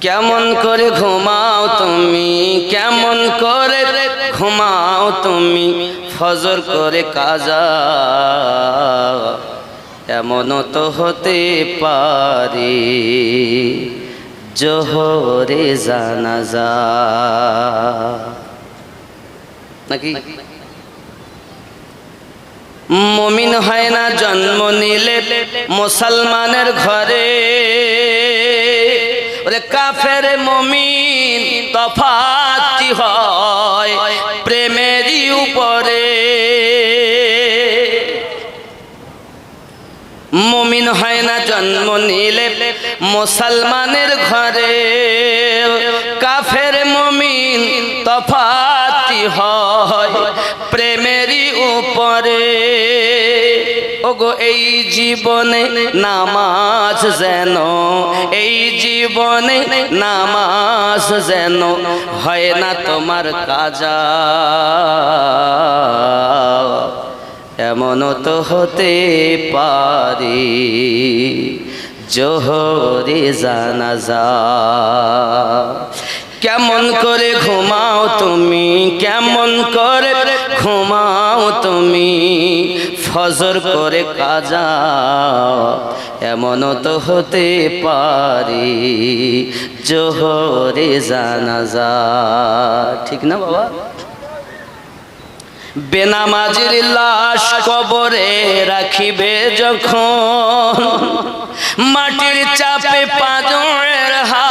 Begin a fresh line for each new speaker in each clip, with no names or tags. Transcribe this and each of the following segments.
কেমন করে ঘুমাও তুমি? কেমন করে ঘুমাও তুমি? ফজর করে কাজা। এমনও তো হতে পারে জোহরে জানাজা। নাকি? মমিন হয় না, জন্ম নিলে মুসলমানের ঘরে। কাফের মমিন তফাতি হয়? প্রেমেরই উপরে। মমিন হয় না জন্ম নিলে মুসলমানের ঘরে। কাফের মমিন তফাতি হয়? প্রেমেরই উপরে। ওগো, এই জীবনে নামাজ যেন, এই জীবনে নামাজ যেন হয় না তোমার কাজা। এমনও তো হতে পারি, জোহরে জানাজা। কেমন করে ঘুমাও তুমি, কেমন করে ঘুমাও ফজর করে কাজা এমনও তো হতে পারে। জোহরে জানাজা, ঠিক না বাবা? বেনামাজির লাশ কবরে রাখিবে যখন, মাটির চাপে পাজরের হা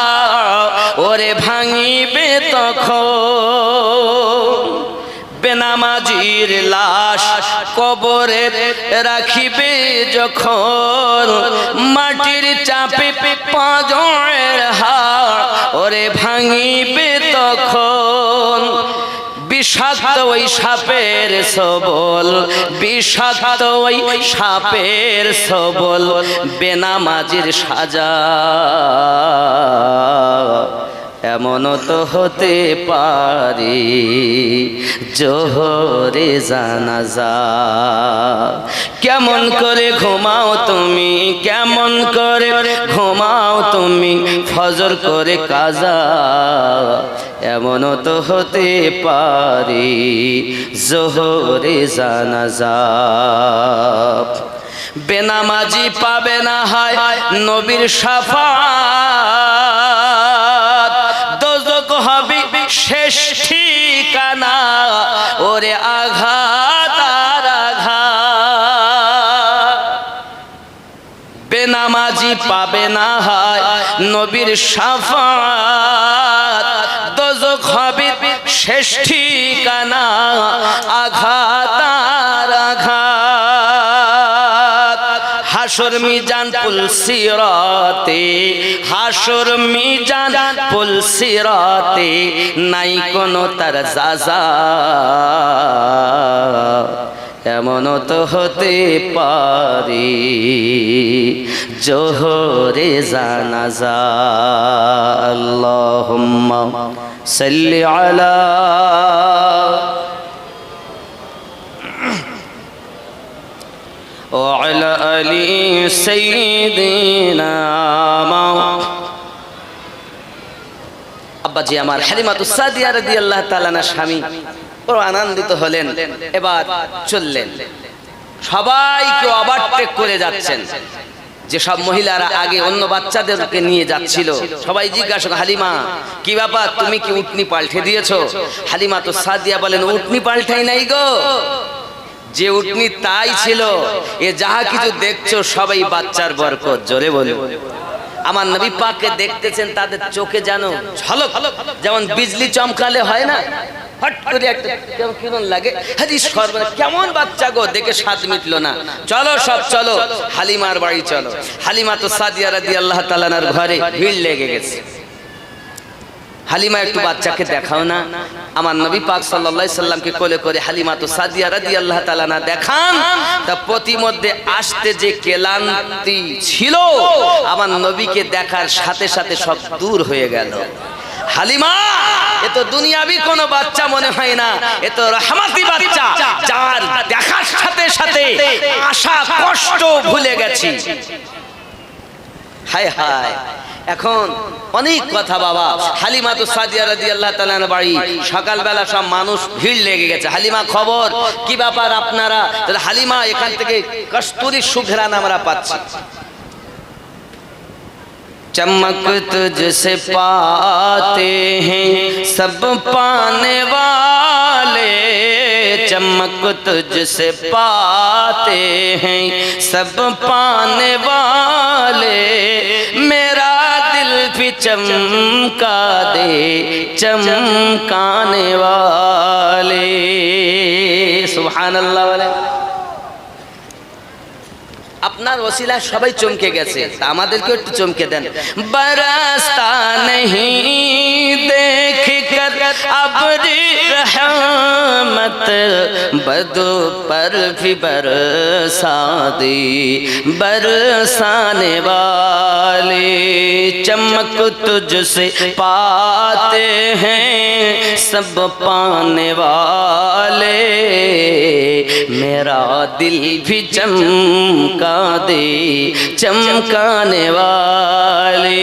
ওরে ভাঙিবে তখন। বেনামাজির লাশ কবরে রাখিবে যখন মাটির চাপে পাজরের হা ওরে ভাঙিবে তখন। বিষাক্ত ওই সাপের সবল, বিষাক্ত ওই সাপের সবল, বেনামাজির সাজা। এমনও তো হতে পারি, জোহরে জানাজা। কেমন করে ঘুমাও তুমি, কেমন করে ঘুমাও তুমি, ফজর করে কাজা। এমন তো হতে পারি, জোহরে জানাজা। বেনামাজি পাবে না হয় নবীর সাফা শেষ ঠিকানা, ওরে আঘাত আর বেনামাজি পাবে না হয় নবীর সাফাত। দোজক হবে শেষ ঠিকানা হাসর মিজান পুল সিরাতে, হাসর মিজান পুল সিরাতে, নাই কোনো তার জাজা এমনও তো হতে পারে জোহরে জানাজা। আল্লাহুম্মা সাল্লি আলা وعلى آل سيدنا আব্বাজি আমার হালিমাতু সাদিয়া রাদিয়াল্লাহু তাআলা না স্বামী বড় আনন্দিত হলেন এবার চললেন সবাই কেউ ওভারটেক করে যাচ্ছেন যে সব মহিলারা আগে অন্য বাচ্চাদেরকে নিয়ে যাচ্ছিল সবাই জিজ্ঞাসা করে, হালিমা কি ব্যাপার তুমি কি উটনি পাল্টে দিয়েছো হালিমা তো সাদিয়া বলেন উটনি পাল্টাই নাই গো যে উটনি তাই ছিল, এ যাহা কিছু দেখছ সবাই বাচ্চার বরকত, জোরে বলে আমার নবী পাককে দেখতেছেন, তাদের চোখে যেন ঝলক, যেমন বিজলি চমকালে হয় না, হট লাগে। হাজি কেমন বাচ্চা গো, দেখে স্বাদ মিটলো না। চলো সব, চলো, হালিমার বাড়ি চলো। হালিমা তো সাদিয়া রাদি আল্লাহ তালানার ঘরে ভিড় লেগে গেছে। হালিমা একটু বাচ্চাকে দেখাও না। আমার নবী পাক সাল্লাল্লাহু সাল্লামকে কোলে করে হালিমা তো সাদিয়া রাদি আল্লাহ তাআলা না দেখান। তা প্রতিমধ্যে আসতে যে কেলান্তি ছিল আমার নবীকে দেখার সাথে সাথে সব দূর হয়ে গেল। হালিমা এ তো দুনিয়াবি কোনো বাচ্চা মনে হয় না। এ তো রহমাতি বাচ্চা যার দেখার সাথে সাথে আশা কষ্ট ভুলে গেছি। হায় হায়। এখন অনেক কথা বাবা হালিমা তো সাদিয়া রাজি আল্লাহ তালার বাড়ি সকালবেলা সব মানুষ ভিড় লেগে গেছে হালিমা খবর কি ব্যাপার আপনারা তাহলে হালিমা এখান থেকে কস্তুরি সুঘ্রাণ আমরা পাচ্ছি चमक तुझसे पाते हैं सब पाने वाले चमक तुझसे पाते हैं सब पाने वाले मेरा दिल भी चमका दे चमकाने वाले सुभान अल्लाह वाले আপনার ওসিলা সবাই চমকে গেছে তা আমাদেরকে একটু চমকে দেন বরসতা नहीं देख कर अबरी रहमत बदो पर भी बरसा दे बरसाने वाले चमक तुझसे पाते हैं सब पाने वाले। मेरा दिल भी चमका दे, चमकाने वाले।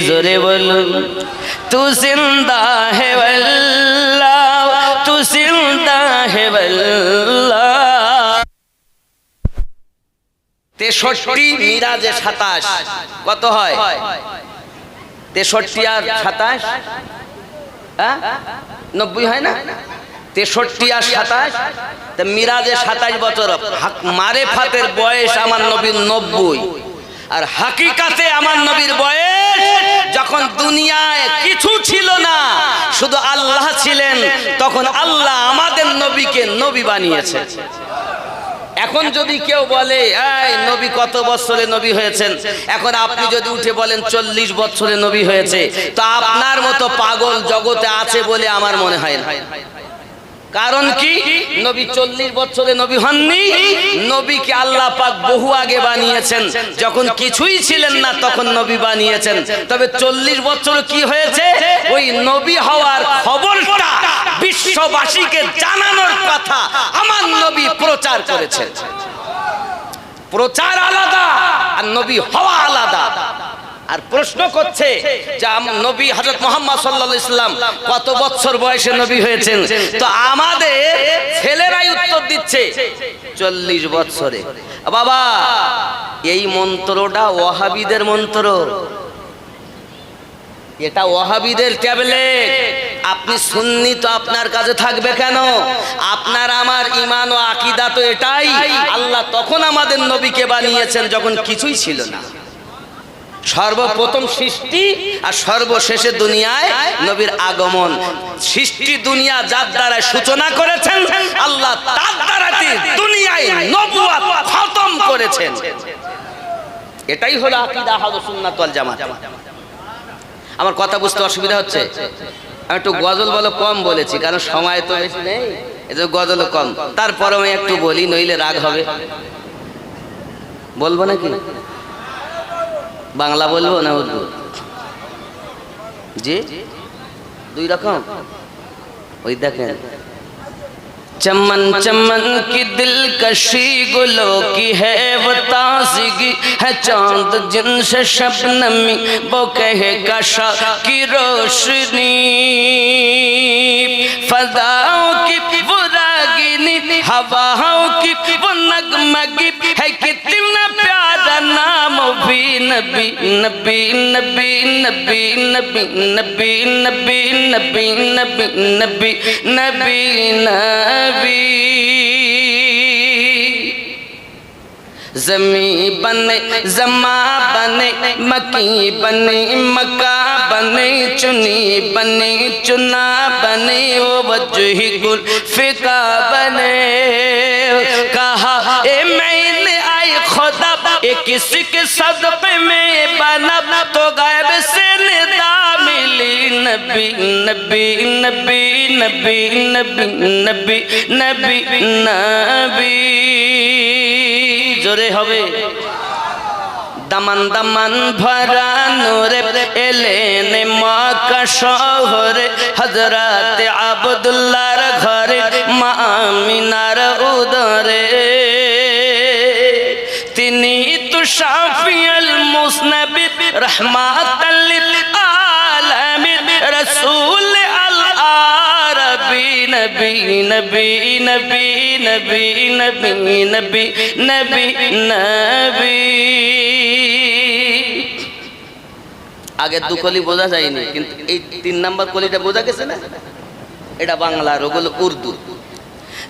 जोरे बोलो, तू ज़िंदा है वल्ला তেষট্টি মিরাজে সাতাশ। কত হয়? তেষট্টি আর সাতাশ? হ্যাঁ? নব্বই হয় না? তেষট্টি আর সাতাশ? মিরাজে সাতাশ বছর। মারে ফাতের বয়স আমার নবীর নব্বই। আর হাকিকাতে আমার নবীর বয়স যখন দুনিয়ায় কিছু ছিল না, শুধু আল্লাহ ছিলেন, তখন আল্লাহ আমাদের নবীকে নবী বানিয়েছে। এখন যদি কেউ বলে, এই নবী কত বছরে নবী হয়েছেন? এখন আপনি যদি উঠে বলেন, চল্লিশ বছরে নবী হয়েছে। তো আপনার মতো পাগল জগতে আছে বলে আমার মনে হয় না। কারণ কি? নবী চল্লিশ বছরে নবী হননি। নবীকে আল্লাহ পাক বহু আগে বানিয়েছেন। যখন কিছুই ছিলেন না, তখন নবী বানিয়েছেন। তবে চল্লিশ বছর কি হয়েছে? ওই নবী হওয়ার খবরটা বিশ্ববাসীকে জানানোর কথা আমার নবী প্রচার করেছেন। প্রচার আলাদা আর নবী হওয়া আলাদা। আর প্রশ্ন করছে নবী হজরত মোহাম্মদ সাল্লাহ ইসলাম কত বছর বয়সে নবী হয়েছেন? তো আমাদের ছেলেরাই উত্তর দিচ্ছে, চল্লিশ বছরে। বাবা, এই মন্ত্রটা ওয়াহাবিদের মন্ত্র। এটা ওয়াহাবিদের ট্যাবলেট। আপনি সুন্নি তো আপনার কাছে থাকবে কেন? আপনার আমার ইমান ও আকিদা তো এটাই। আল্লাহ তখন আমাদের নবীকে বানিয়েছেন যখন কিছুই ছিল না। সর্বপ্রথম সৃষ্টি আর সর্বশেষে দুনিয়ায় নবীর আগমন। সৃষ্টি দুনিয়া যার দ্বারা সূচনা করেছেন, আল্লাহ তার দ্বারাতে দুনিয়ায় নবুয়াত খতম করেছেন। এটাই হলো আকিদা সুন্নাত ওয়াল জামাত। আমার কথা বুঝতে অসুবিধা হচ্ছে? আমি একটু গজল বলো কম বলেছি, কারণ সময় তো বেশি নেই। এই গজল কম। তারপরে আমি একটু বলি, নইলে রাগ হবে। বলব নাকি? বাংলা বলবো না উর্দু জি দুই রকম ওই দেখেন चमन चमन की दिलकशी गुलों की है वो ताजगी है चांद जिनसे शबनमी वो कहे कशा की रोशनी फजाओं की वो रागिनी हवाओं की वो नगमगी है कितना प्यारा নবী নবী নবী নবী নবী নবী নবী নবী নবী নবী নবী নবী নবী زمیں بنے زما بنے مکی بنے مکہ بنے چنی بنے چنا بنے وہ وجہ گل فکا بنے کہا اے میں खुदा ए किसी के सदपे में बना तो गायब से निदा मिली नबी नबी नबी नबी नबी नबी नबी नबी জোরে হবে দামান দামান ভরা নোরে এলেন মক্কা শহরে হযরত আব্দুল্লাহর ঘরে মা আমিনার উদরে শাফিউল মুসনবি রহমাতাল আলামিন, রাসূল আল আরবি, নবী নবী নবী নবী নবী নবী নবী নবী। আগে দু কলি বোঝা যায়নি, কিন্তু এই তিন নাম্বার কলিটা বোঝা গেছে না? এটা বাংলার ওগুলো উর্দু।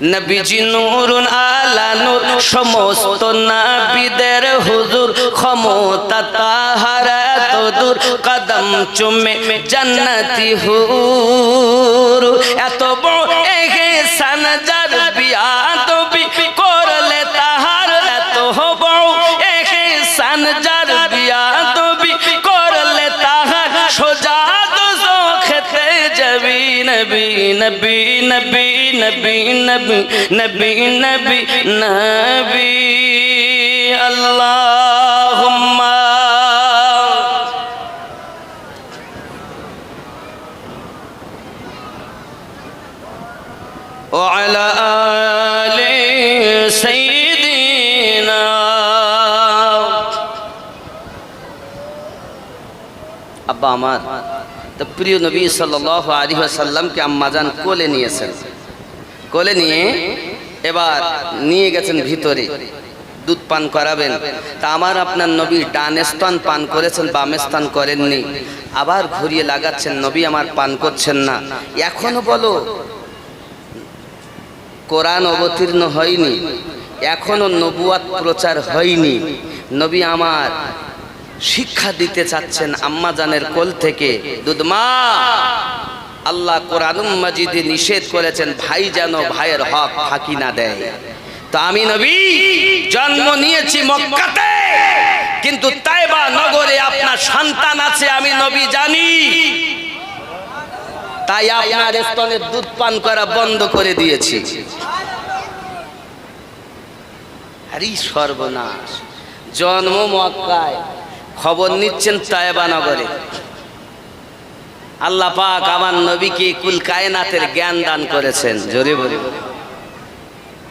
নবীজি নূরুন আলা নূর, সমস্ত নাবিদের হুজুর ক্ষমতা তাহার এত দূর কদম চুমে জান্নাতি হুর। এত বড় এহসান যার বিয়া তবি করলে তাহার এত বড় এহসান যার বিয়া তবি করলে তাহার সোজা দোজো খেতে যাবি। নবী নবী নবী। نبی نبی نبی نبی نبی، اللہم۔ وعلا آل سيدنا۔ ابا امار تو پریو نبی صلی اللہ علیہ وسلم کے امازان کو لینی ہے سلسل কোলে নিয়ে এবার নিয়ে গেছেন ভিতরে। দুধ পান করাবেন। তা আমার আপনার নবী ডান স্তন পান করেছেন, বাম স্থান করেননি। আবার ঘুরিয়ে লাগাচ্ছেন, নবী আমার পান করছেন না। এখনও বলো, কোরআন অবতীর্ণ হয়নি। এখনও নবুয়াত প্রচার হয়নি। নবী আমার শিক্ষা দিতে চাচ্ছেন আম্মাজানের কোল থেকে দুধমা আল্লাহ কোরআন মাজিদে নিষেধ করেছেন, ভাই যেন ভাইয়ের হক ফাঁকি না দেয়। তো আমি নবী জন্ম নিয়েছি মক্কাতে, কিন্তু তাইবা নগরে আপনার সন্তান আছে, আমি নবী জানি। তাই আপনার স্তনের দুধ পান করা বন্ধ করে দিয়েছি। আরে সর্বনাশ, জন্ম মক্কায়, খবর নিচ্ছেন তায়েবা নগরে। আল্লাহ পাক আমার নবীকে কুল কায়নাতের জ্ঞান দান করেছেন। জোরে বলে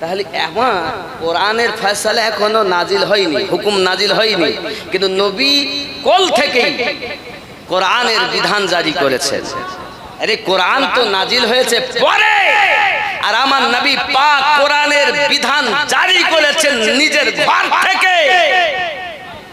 তাহলে এমন কোরআনের ফয়সালা এখনও নাজিল হয়নি, হুকুম নাজিল হয়নি, কিন্তু নবী কল থেকেই কোরআনের বিধান জারি করেছেন। আরে কোরআন তো নাজিল হয়েছে পরে, আর আমার নবী পাক কোরআনের বিধান জারি করেছেন নিজের ঘর থেকে।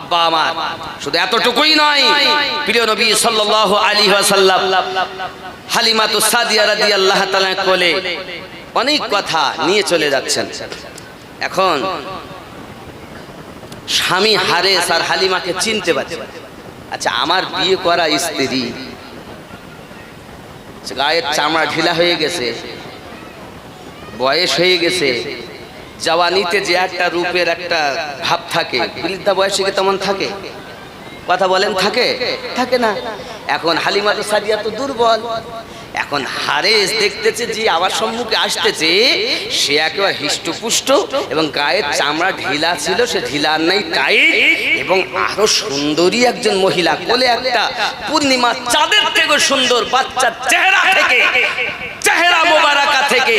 আব্বা আমার, শুধু এতটুকুই নয়, প্রিয় নবী সাল্লাল্লাহু আলাইহি ওয়াসাল্লাম হালিমা তো সাদিয়া রাদিয়াল্লাহু তাআলা কোলে অনেক কথা নিয়ে চলে যাচ্ছেন। এখন স্বামী হারেস আর হালিমাকে চিনতে পারছে। আচ্ছা আমার বিয়ে করা স্ত্রী, গায়ের চামড়া ঢিলা হয়ে গেছে, বয়স হয়ে গেছে জওয়ানিতে যে একটা রূপের একটা ভাব থাকে, বৃদ্ধা বয়সে তেমন থাকে? কথা বলেন, থাকে? থাকে না। এখন হালিমা তো সাদিয়া তো দুর্বল। এখন হারেস দেখতেছে যে আবার সম্মুখে আসতেছে, সে একেবারে হিষ্টপুষ্ট এবং গায়ের চামড়া ঢিলা ছিল, সে ঢিলা আর নাই তাই এবং আরও সুন্দরী একজন মহিলা। কোলে একটা পূর্ণিমা চাঁদের থেকে সুন্দর বাচ্চার চেহারা থেকে চেহারা মোবারকা থেকে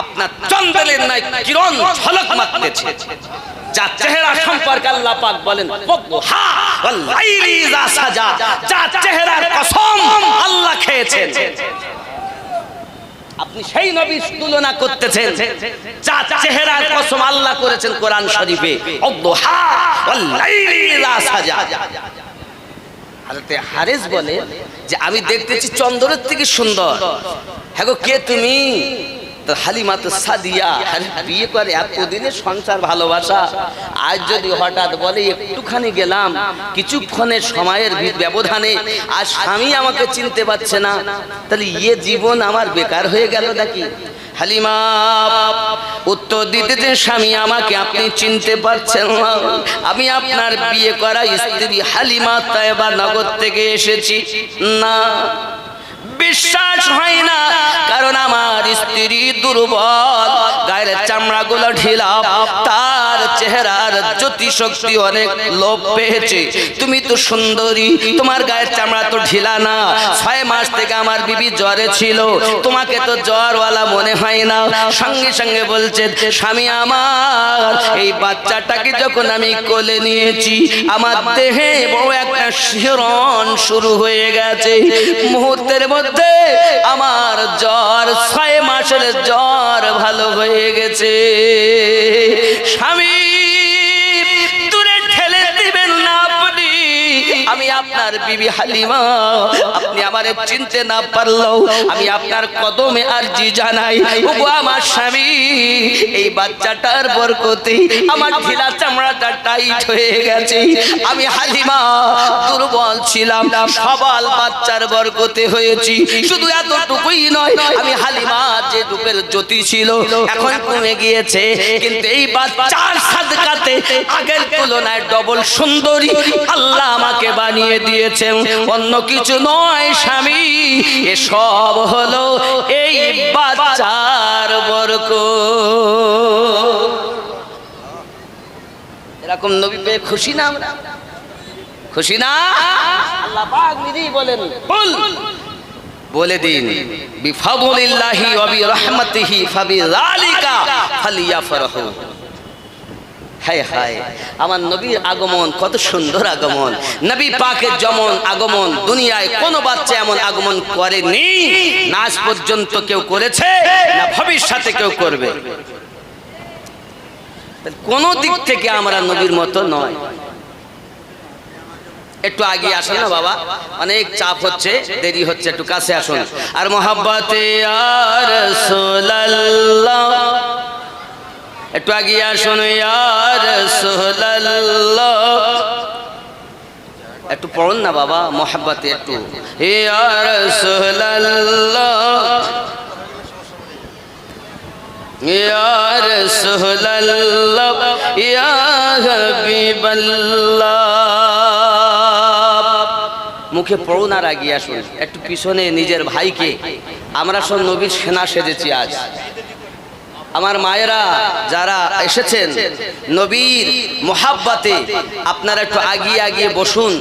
আপনার চন্দ্রের নাই কিরণ ঝলক মারতেছে যা চেহারা সম্পর্কে আল্লাহ পাক বলেন সাজা। যা চেহারার কসম আল্লাহ খেয়েছেন। আপনি সেই নবীর তুলনা করতেছেন যা চেহারার কসম আল্লাহ করেছেন কোরআন শরীফে সাজা। হাজরতে হারেস বলে যে আমি দেখতেছি চন্দ্রের থেকে সুন্দর। হ্যাঁ গো কে তুমি? হালিমা তো সাদিয়া বিয়ে সংসার ভালোবাসা। যদি হঠাৎ বলে, একটুখানি গেলাম সময়ের ব্যবধানে, আর স্বামী আমাকে চিনতে পারছে না। তাহলে ইয়ে জীবন আমার বেকার হয়ে গেল নাকি? হালিমা, উত্তর দিতে স্বামী আমাকে আপনি চিনতে পারছেন না। আমি আপনার বিয়ে করা স্ত্রী হালিমা তাইবা নগর থেকে এসেছি। না বিশ্বাস হয় না, কারণ আমার স্ত্রী দুর্বল, গায়ের চামড়াগুলো ঢিলা তার চেহারার জ্যোতি শক্তি অনেক লোভ পেয়েছে। তুমি তো সুন্দরী, তোমার গায়ের চামড়া তো ঢিলা না, ছয় মাস থেকে আমার বিবি জ্বরে ছিল, তোমাকে তো জ্বরওয়ালা মনে হয় না। সঙ্গে সঙ্গে বলছে, স্বামী আমার, এই বাচ্চাটাকে যখন আমি কোলে নিয়েছি, আমার দেহে বড় একটা শিহরণ শুরু হয়ে গেছে। মুহূর্তের মধ্যে আমার জ্বর ছয় মাসের জ্বর ভালো হয়ে গেছে। স্বামী আপনার বিবি হালিমা, আপনি আমারে চিনতে না পারলেও আমি আপনার কদমে আরজি জানাই। ওগো আমার স্বামী, এই বাচ্চাটার বরকতে আমার ঢিলা চামড়াটা টাইট হয়ে গেছে। আমি হালিমা, দুর্বল ছিলাম, সবাল বাচ্চার বরকতে হয়েছি। শুধু এতটুকুই নয়, আমি হালিমা যে রূপের জ্যোতি ছিল, এখন কমে গিয়েছে। কিন্তু এই বাচ্চার সাদকাতে আগের তুলনায় ডবল সুন্দরী আল্লাহ আমাকে বানিয়ে দিয়েছেন। অন্য কিছু নয়, স্বামী। এসব হলো এই বাচ্চার বরক এরকম নবী পেয়ে খুশি না আমরা? খুশি না? আল্লাহ পাক নিজেই বলেন বল বলে দিন, বিফাদুলিল্লাহি ওয়া বিরহমাতিহি ফাবিযালিকা ফালিয়াফরাহু। হায় হায়, আমার নবীর আগমন কত সুন্দর আগমন। নবী পাকের যেমন আগমন, দুনিয়ায় কোন বাচ্চা এমন আগমন করেনি, না পর্যন্ত কেউ করেছে, না ভবিষ্যতে কেউ করবে। কোন দিক থেকে আমরা নবীর মতো নয়। একটু আগে আসুন না বাবা, অনেক চাপ হচ্ছে, দেরি হচ্ছে, একটু কাছে আসুন। আর মোহাব্বতে আর রাসূলুল্লাহ একটু আগে আসুন ইয়ার রাসূলুল্লাহ। একটু পড়ুন না বাবা, মোহাব্বতে একটু। ইয়ার রাসূলুল্লাহ। ইয়া রাসূলুল্লাহ, ইয়া হাবিবাল্লাহ। মুখে পড়ুন আর আগিয়ে আসুন। একটু পিছনে নিজের ভাইকে। আমরা সব নবীর সেনা সেজেছি আজ। আমার মায়েরা যারা এসেছেন, নবীর মোহাব্বাতে আপনারা একটু আগিয়ে আগিয়ে বসুন,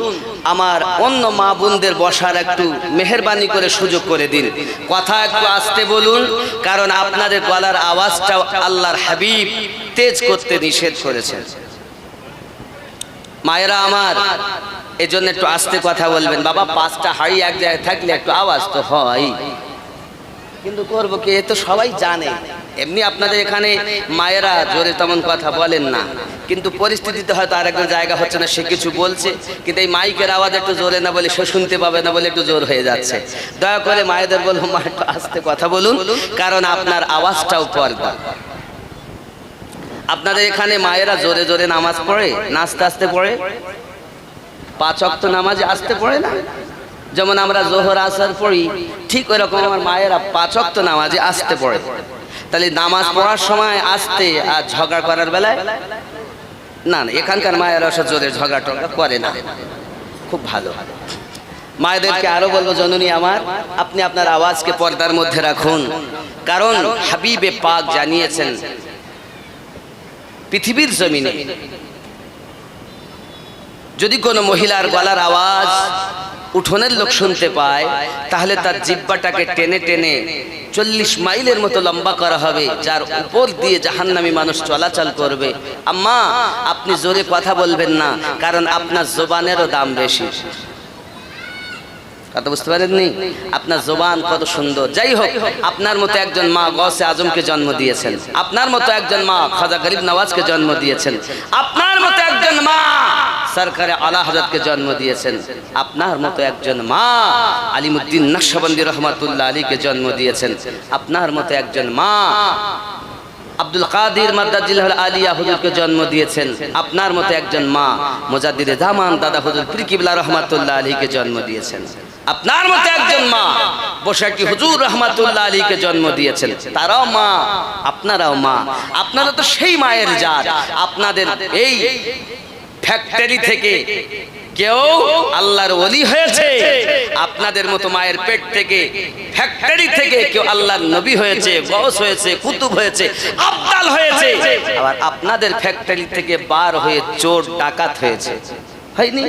আমার অন্য মা বোনদের বসার একটু মেহরবানি করে সুযোগ করে দিন। কথা একটু আসতে বলুন, কারণ আপনাদের গলার আওয়াজটা আল্লাহর হাবিব তেজ করতে নিষেধ করেছেন। মায়েরা আমার এই জন্য একটু আস্তে কথা বলবেন। বাবা, পাঁচটা হাড়ি এক জায়গায় থাকলে একটু আওয়াজ তো হয়। কিন্তু করব কি, এ তো সবাই জানে। এমনি আপনাদের এখানে মায়েরা জোরে তেমন কথা বলেন না। কিন্তু পরিস্থিতিতে হয়তো আর আরেকজন জায়গা হচ্ছে না, সে কিছু বলছে। কিন্তু এই মাইকের আওয়াজ একটু জোরে না বলে, সে শুনতে পাবে না বলে একটু জোর হয়ে যাচ্ছে। দয়া করে মায়েদের বলব মা একটু আস্তে কথা বলুন, কারণ আপনার আওয়াজটাও পর্দা। আপনাদের এখানে মায়েরা জোরে জোরে নামাজ পড়ে না আস্তে আস্তে পড়ে? পাঁচ অক্ত নামাজে আসতে পড়ে না? যেমন আমরা জোহর, আসার পড়ি, ঠিক ওই রকম আমার মায়েরা পাঁচ অক্ত নামাজে আসতে পড়ে। তাহলে নামাজ পড়ার সময় আসতে আর ঝগড়া করার বেলায়? না না, এখানকার মায়েরা সব জোরে ঝগড়া টগড়া করে না। খুব ভালো। মায়েদেরকে আরও বলব, জননী আমার, আপনি আপনার আওয়াজকে পর্দার মধ্যে রাখুন। কারণ হাবিবে পাক জানিয়েছেন, পৃথিবীর জমিনে যদি কোনো মহিলার গলার আওয়াজ উঠোনের লোক শুনতে পায়, তাহলে তার জিব্বাটাকে টেনে টেনে চল্লিশ মাইলের মতো লম্বা করা হবে, যার উপর দিয়ে জাহান্নামী মানুষ চলাচল করবে। আম্মা, আপনি জোরে কথা বলবেন না, কারণ আপনার জোবানেরও দাম বেশি। কথা বুঝতে পারেননি? আপনার জোবান কত সুন্দর। যাই হোক, আপনার মতো একজন মা গসে আজমকে জন্ম দিয়েছেন। আপনার মতো একজন মা খাজা গরিব নওয়াজকে জন্ম দিয়েছেন। আপনার মতো একজন মা সরকারে আলা হজরতকে জন্ম দিয়েছেন। আপনার মতো একজন মা আলিমুদ্দিন নকশবন্দি রহমাতুল্লাহ আলীকে জন্ম দিয়েছেন। আপনার মতো একজন মা আব্দুল কাদির মাদ্দাজিল আলিয়া হুজুরকে জন্ম দিয়েছেন। আপনার মতো একজন মা মোজাদ্দিদে জামান দাদা হুজুর প্রিকিবলা রহমাতুল্লাহ আলীকে জন্ম দিয়েছেন। আপনার মতো একজন মা। বসাকি হুজুর রহমাতুল্লাহ আলীকে জন্ম দিয়েছেন। তারাও মা, আপনারাও মা। আপনারা তো সেই মায়ের জাত। আপনাদের এই ফ্যাক্টরি থেকে কেউ আল্লাহর ওলি হয়েছে। আপনাদের মতো মায়ের পেট থেকে ফ্যাক্টরি থেকে কেউ আল্লাহর নবী হয়েছে বস হয়েছে, কুতুব হয়েছে, আব্দাল হয়েছে। আবার আপনাদের ফ্যাক্টরি থেকে বার হয়ে চোর, ডাকাত হয়েছে। হয়নি?